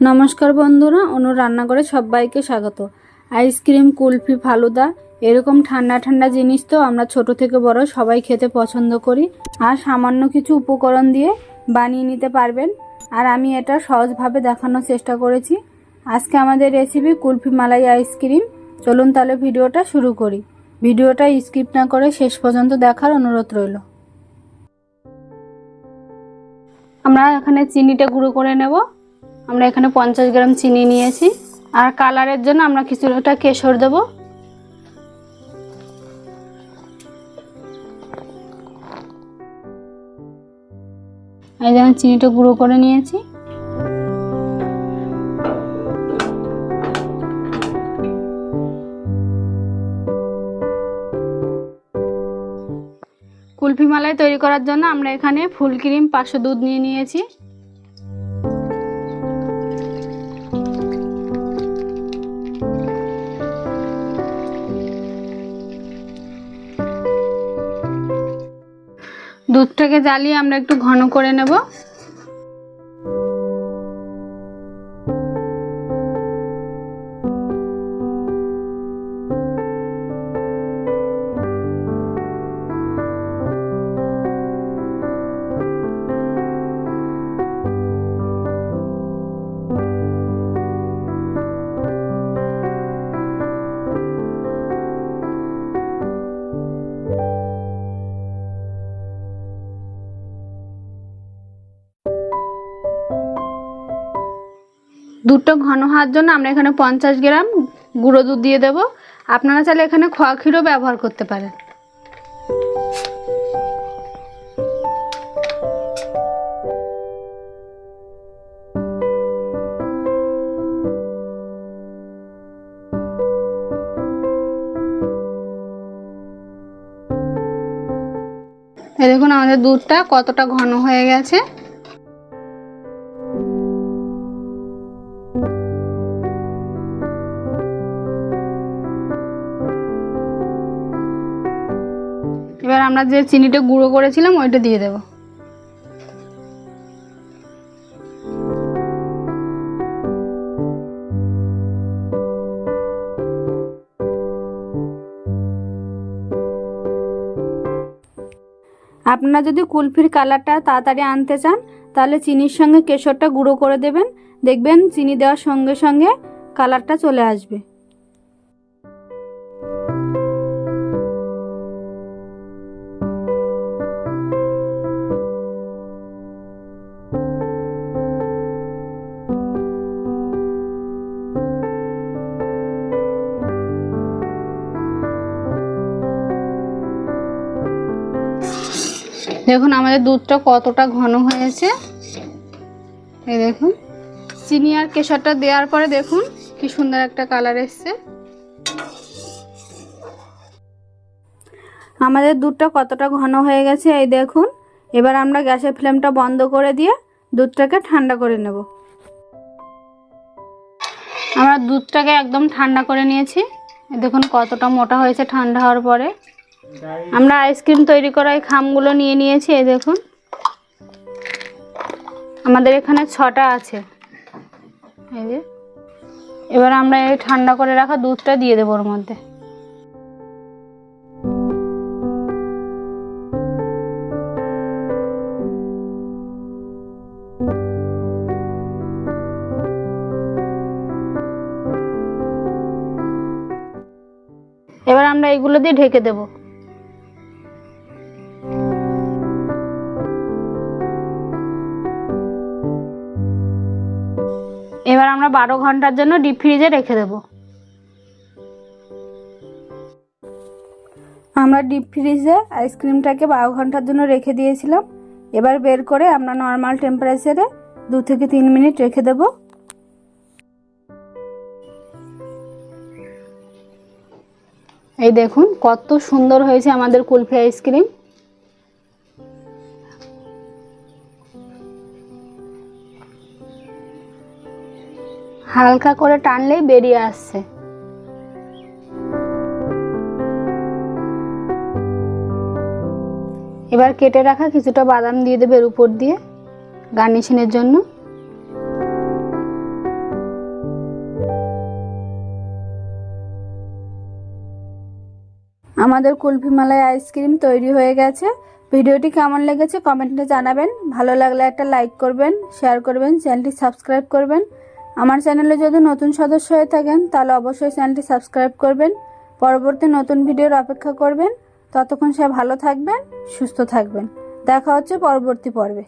নমস্কার বন্ধুরা অনু রান্নাঘরে সবাইকে স্বাগত। আইসক্রিম, কুলফি, ফালুদা, এরকম ঠান্ডা ঠান্ডা জিনিস তো আমরা ছোট থেকে বড় সবাই খেতে পছন্দ করি। আর সামান্য কিছু উপকরণ দিয়ে বানিয়ে নিতে পারবেন। আর আমি এটা সহজভাবে দেখানোর চেষ্টা করেছি। আজকে আমাদের রেসিপি কুলফি মালাই আইসক্রিম। চলুন তাহলে ভিডিওটা শুরু করি। ভিডিওটা স্কিপ না করে শেষ পর্যন্ত দেখার অনুরোধ রইল। আমরা এখানে চিনিটা গুঁড়ো করে নেব। আমরা এখানে পঞ্চাশ গ্রাম চিনি নিয়েছি। আর কালারের জন্য আমরা কিছুটা কেশর দেব। এই যেমন চিনিটা গুঁড়ো করে নিয়েছি। কুলফি মালাই তৈরি করার জন্য আমরা এখানে ফুল ক্রিম পাঁচশো দুধ নিয়ে নিয়েছি। দুধটাকে জ্বালিয়ে আমরা একটু ঘন করে নেব। দুধটা ঘন হওয়ার জন্য আমরা এখানে পঞ্চাশ গ্রাম গুঁড়ো দুধ দিয়ে দেব। আপনারা চাইলে এখানে খোয়া ক্ষীরও ব্যবহার করতে পারেন। দেখুন আমাদের দুধটা কতটা ঘন হয়ে গেছে। আমরা যে চিনিটা গুঁড়ো করেছিলাম, ওইটা দিয়ে দেব। আপনারা যদি কুলফির কালারটা তাড়াতাড়ি আনতে চান, তাহলে চিনির সঙ্গে কেশরটা গুঁড়ো করে দেবেন। দেখবেন চিনি দেওয়ার সঙ্গে সঙ্গে কালারটা চলে আসবে। দেখুন আমাদের দুধটা কতটা ঘন হয়েছে। এই দেখুন, চিনি আর কেশরটা দেওয়ার পরে দেখুন কি সুন্দর একটা কালার এসছে। আমাদের দুধটা কতটা ঘন হয়ে গেছে, এই দেখুন। এবার আমরা গ্যাসের ফ্লেমটা বন্ধ করে দিয়ে দুধটাকে ঠান্ডা করে নেব। আমরা দুধটাকে একদম ঠান্ডা করে নিয়েছি। দেখুন কতটা মোটা হয়েছে ঠান্ডা হওয়ার পরে। আমরা আইসক্রিম তৈরি করা এই খামগুলো নিয়ে নিয়েছি, এই দেখুন। আমাদের এখানে ছটা আছে। এই যে। এবার আমরা এই ঠান্ডা করে রাখা দুধটা দিয়ে দেবো ওর মধ্যে। এবার আমরা এইগুলো দিয়ে ঢেকে দেবো। এবার আমরা বারো ঘণ্টার জন্য ডিপ ফ্রিজে রেখে দেব। আমরা ডিপ ফ্রিজে আইসক্রিমটাকে বারো ঘণ্টার জন্য রেখে দিয়েছিলাম। এবার বের করে আমরা নর্মাল টেম্পারেচারে দু থেকে তিন মিনিট রেখে দেব। এই দেখুন কত সুন্দর হয়েছে আমাদের কুলফি আইসক্রিম হালকা করে টানলেই বেরিয়ে আসছে। এবার কেটে রাখা কিছুটা বাদাম দিয়ে দেবে এর উপর দিয়ে গার্নিশিংয়ের জন্য। আমাদের কুলফি মালাই আইসক্রিম তৈরি হয়ে গেছে। ভিডিওটি কেমন লেগেছে কমেন্টে জানাবেন। ভালো লাগলে একটা লাইক করবেন, শেয়ার করবেন, চ্যানেলটি সাবস্ক্রাইব করবেন। আমার চ্যানেলে যদি নতুন সদস্য হয়ে থাকেন, তাহলে অবশ্যই চ্যানেলটি সাবস্ক্রাইব করবেন। পরবর্তী নতুন ভিডিওর অপেক্ষা করবেন। ততক্ষণ সে ভালো থাকবেন, সুস্থ থাকবেন। দেখা হচ্ছে পরবর্তী পর্বে।